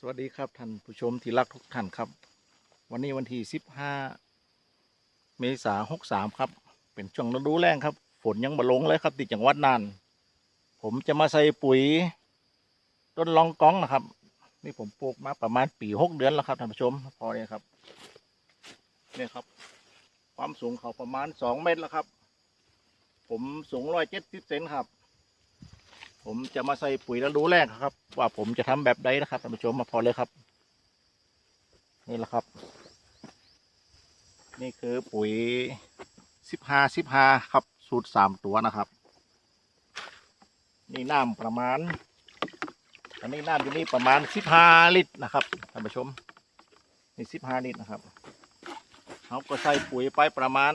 สวัสดีครับท่านผู้ชมที่รักทุกท่านครับ วันนี้วันที่สิบห้าเมษาหกสามครับ เป็นช่วงฤดูแล้งครับ ฝนยังมาลงเลยครับติดจังหวัดน่าน ผมจะมาใส่ปุ๋ย ต้นลองกองนะครับ นี่ผมปลูกมาประมาณปีหกเดือนแล้วครับท่านผู้ชม พอเนี่ยครับเนี่ยครับ ความสูงเขาประมาณสองเมตรแล้วครับ ผมสูงร้อยเจ็ดสิบเซนครับ ผมจะมาใส่ปุ๋ยแล้วรู้แรกครับ ว่าผมจะทำแบบใดนะครับท่านผู้ชมมาพอเลยครับ นี่แหละครับ นี่คือปุ๋ยสิบห้าสิบห้าครับ สูตรสามตัวนะครับ นี่น้ำประมาณ อันนี้น้ำอยู่นี่ประมาณสิบห้าลิตรนะครับท่านผู้ชมนี่สิบห้าลิตรนะครับเขาก็ใส่ปุ๋ยไปประมาณ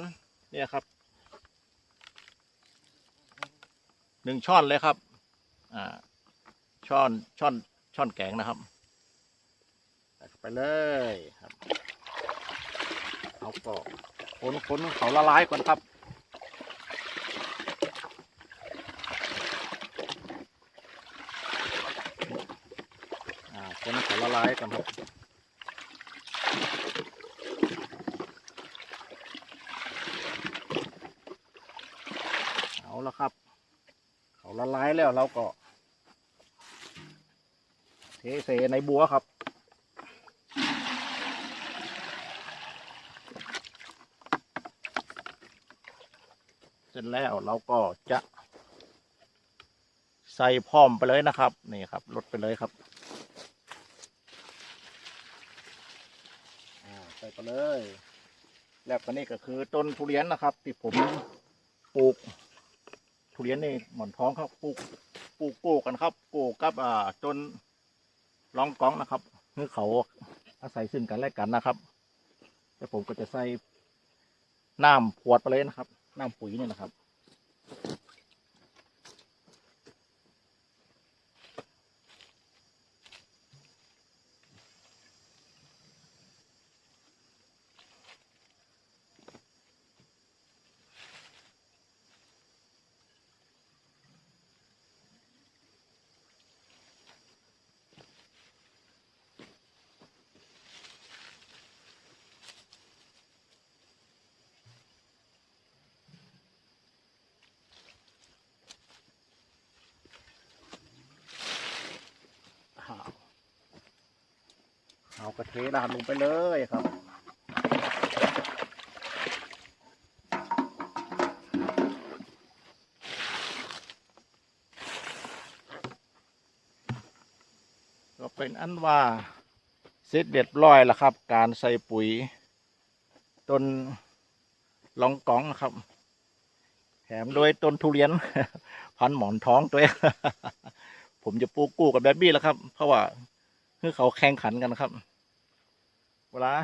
เนี่ยครับหนึ่งช้อนเลยครับ ช่อนช่อนช่อนแกงนะครับใส่เข้าไปเลยครับ เอาก็คนคนเขาละลายก่อนครับอ่าคนเขาละลายก่อนครับเอาละครับ เขาละลายแล้วเราก็ เทเสในบัวครับ เสร็จแล้วเราก็จะ ใส่พร้อมไปเลยนะครับ นี่ครับลดไปเลยครับอ่าใส่ไปเลย แล้วก็นี่ก็คือต้นทุเรียนนะครับที่ผมปลูกทุเรียนนี่หมอนท้องครับปลูกปลูกปลูกกันครับปลูกกับอ่าต้น ร้องก้องนะครับเพื่อเขาอาศัยซึ่งกันและกันนะครับแล้วผมก็จะใส่น้ำขวดไปเลยนะครับ น้ำปุ๋ยเนี่ยนะครับ เอากระเทดานลงไปเลยครับก็เป็นอันว่าเสร็จเรียบร้อยแล้วครับ การใส่ปุ๋ยต้นลองกองนะครับ แถมด้วยต้นทุเรียน พันหมอนท้องตัวเองผมจะปลูกกู้กับแบบบี้แล้วครับ เพราะว่าคือเขาแข่งขันกันครับ เวลา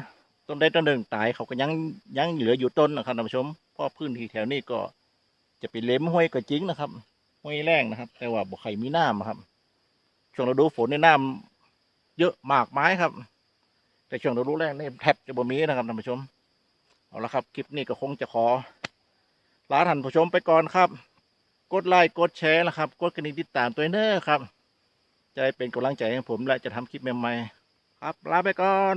ต้นใดต้นหนึ่งตายเขาก็ยังยังเหลืออยู่ต้นนะครับท่านผู้ชมเพราะพื้นที่แถวนี้ก็จะเป็นเล็มห้วยก็จริงนะครับห้วยแรงนะครับ แต่ว่าบ่ใครมีน้ำครับ ช่วงฤดูฝนในน้ำเยอะมากไม้ครับ แต่ช่วงฤดูแล้งนี่แทบจะบ่มีนะครับท่านผู้ชมเอาละครับ คลิปนี้ก็คงจะขอลาท่านผู้ชมไปก่อนครับ กดไลค์กดแชร์นะครับ กดกระดิ่งติดตามตัวเน้อครับ จะได้เป็นกำลังใจให้ผมและจะทำคลิปใหม่ๆ ครับลาไปก่อน